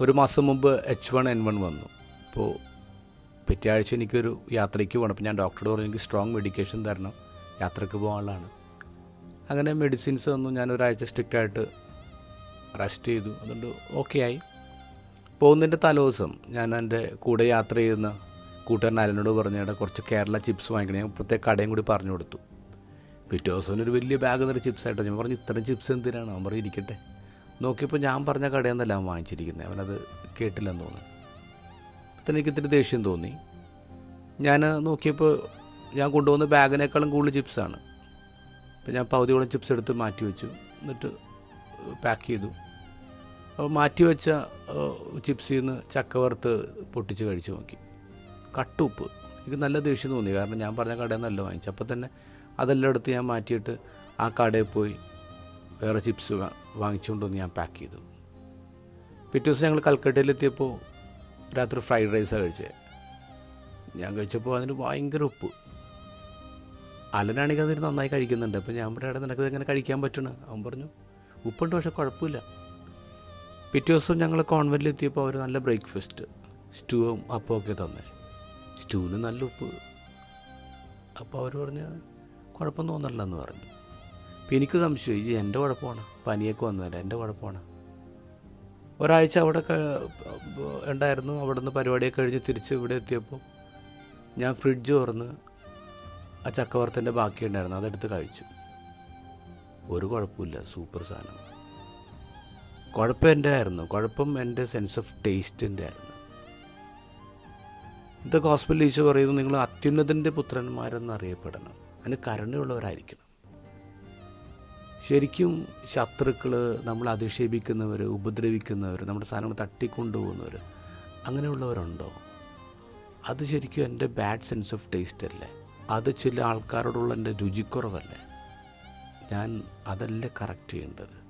ഒരു മാസം മുമ്പ് എച്ച് വൺ എൻ വൺ വന്നു. അപ്പോൾ പിറ്റേ ആഴ്ച എനിക്കൊരു യാത്രയ്ക്ക് പോകണം. അപ്പോൾ ഞാൻ ഡോക്ടറോട് പറഞ്ഞു എനിക്ക് സ്ട്രോങ് മെഡിക്കേഷൻ തരണം. യാത്രയ്ക്ക് പോകാനുള്ളതാണ് അങ്ങനെ മെഡിസിൻസ് തന്നു. ഞാൻ ഒരാഴ്ച സ്ട്രിക്റ്റായിട്ട് റെസ്റ്റ് ചെയ്തു. അതുകൊണ്ട് ഓക്കെ ആയി. പോകുന്നതിന്റെ തലേദിവസം ഞാൻ എന്റെ കൂടെ യാത്ര ചെയ്യുന്ന കൂട്ടുകാരൻ അലനോട് പറഞ്ഞു ഇവിടെ കുറച്ച് കേരള ചിപ്സ് വാങ്ങിക്കണം. ഞാൻ പ്രത്യേക കടയും കൂടി പറഞ്ഞു കൊടുത്തു. പിറ്റേ ദിവസം ഒരു വലിയ ബാഗ് നിറ ചിപ്സ് ആയിട്ടോ. ഞാൻ പറഞ്ഞു ഇത്രയും ചിപ്സ് എന്തിനാണ്? അവൻ പറഞ്ഞു ഇരിക്കട്ടെ. നോക്കിയപ്പോൾ ഞാൻ പറഞ്ഞ കടയിൽ നിന്നല്ല അവൻ വാങ്ങിച്ചിരിക്കുന്നത് അവനത് കേട്ടില്ലെന്ന് തോന്നി അപ്പം എനിക്ക് ദേഷ്യം തോന്നി. ഞാൻ നോക്കിയപ്പോൾ ഞാൻ കൊണ്ടുവന്ന ബാഗിനേക്കാളും കൂടുതൽ ചിപ്സാണ് അപ്പോൾ ഞാൻ പകുതിയോളം ചിപ്സ് എടുത്ത് മാറ്റി വെച്ചു. എന്നിട്ട് പാക്ക് ചെയ്തു. അപ്പോൾ മാറ്റി വെച്ച ചിപ്സിൽ നിന്ന് ചക്ക വറുത്ത് പൊട്ടിച്ച് കഴിച്ചു നോക്കി. കട്ടുപ്പ്. എനിക്ക് നല്ല ദേഷ്യം തോന്നി. കാരണം ഞാൻ പറഞ്ഞ കടയിൽ നിന്നല്ല വാങ്ങിച്ചു അപ്പോൾ തന്നെ അതെല്ലാം എടുത്ത് ഞാൻ മാറ്റിയിട്ട് ആ കടയിൽ പോയി വേറെ ചിപ്സ് വാ- വാങ്ങിച്ചുകൊണ്ട് വന്ന് ഞാൻ പാക്ക് ചെയ്തു. പിറ്റേ ദിവസം ഞങ്ങൾ കൽക്കട്ടയിലെത്തിയപ്പോൾ രാത്രി ഫ്രൈഡ് റൈസാണ് കഴിച്ചത് ഞാൻ കഴിച്ചപ്പോൾ അതിന് ഭയങ്കര ഉപ്പ്. അലനാണെങ്കിൽ അതിന് നന്നായി കഴിക്കുന്നുണ്ട്. അപ്പോൾ ഞാൻ പറയാം നിനക്ക് എങ്ങനെ കഴിക്കാൻ പറ്റണ അവൻ പറഞ്ഞു ഉപ്പുണ്ട് പക്ഷെ കുഴപ്പമില്ല. പിറ്റേ ദിവസം ഞങ്ങൾ കോൺവെന്റിൽ എത്തിയപ്പോൾ അവർ നല്ല ബ്രേക്ക്ഫാസ്റ്റ് സ്റ്റൂവും അപ്പം ഒക്കെ തന്നെ. സ്റ്റൂവിന് നല്ല ഉപ്പ്. അപ്പോൾ അവർ പറഞ്ഞ് കുഴപ്പം തോന്നണില്ലെന്ന് പറഞ്ഞു. അപ്പോൾ എനിക്ക് സംശയം ഇത് എന്റെ കുഴപ്പമാണ് പനിയൊക്കെ വന്നതല്ല എന്റെ കുഴപ്പമാണ്. ഒരാഴ്ച അവിടെ ഉണ്ടായിരുന്നു അവിടെ നിന്ന് പരിപാടിയൊക്കെ കഴിഞ്ഞ് തിരിച്ച് ഇവിടെ എത്തിയപ്പോൾ ഞാൻ ഫ്രിഡ്ജ് തുറന്ന് ആ ചക്കവർത്തന്റെ ബാക്കി ഉണ്ടായിരുന്നു അതെടുത്ത് കഴിച്ചു. ഒരു കുഴപ്പമില്ല സൂപ്പർ സാധനം. കുഴപ്പം എന്റെ ആയിരുന്നു കുഴപ്പം എന്റെ സെൻസ് ഓഫ് ടേസ്റ്റിന്റെ ആയിരുന്നു. ഇതൊക്കെ ഹോസ്പിറ്റലിൽ ഈശോ പറയുന്നു നിങ്ങൾ അത്യുന്നതിന്റെ പുത്രന്മാരെന്ന് അറിയപ്പെടണം അതിന് കരുണയുള്ളവരായിരിക്കണം. ശരിക്കും ശത്രുക്കൾ നമ്മൾ അധിക്ഷേപിക്കുന്നവർ ഉപദ്രവിക്കുന്നവർ നമ്മുടെ സാധനങ്ങൾ തട്ടിക്കൊണ്ടുപോകുന്നവർ അങ്ങനെയുള്ളവരുണ്ടോ? അത് ശരിക്കും എന്റെ ബാഡ് സെൻസ് ഓഫ് ടേസ്റ്റ് അല്ലേ? അത് ചില ആൾക്കാരോടുള്ള എന്റെ രുചിക്കുറവല്ലേ? ഞാൻ അതല്ലേ കറക്റ്റ് ചെയ്യേണ്ടത്.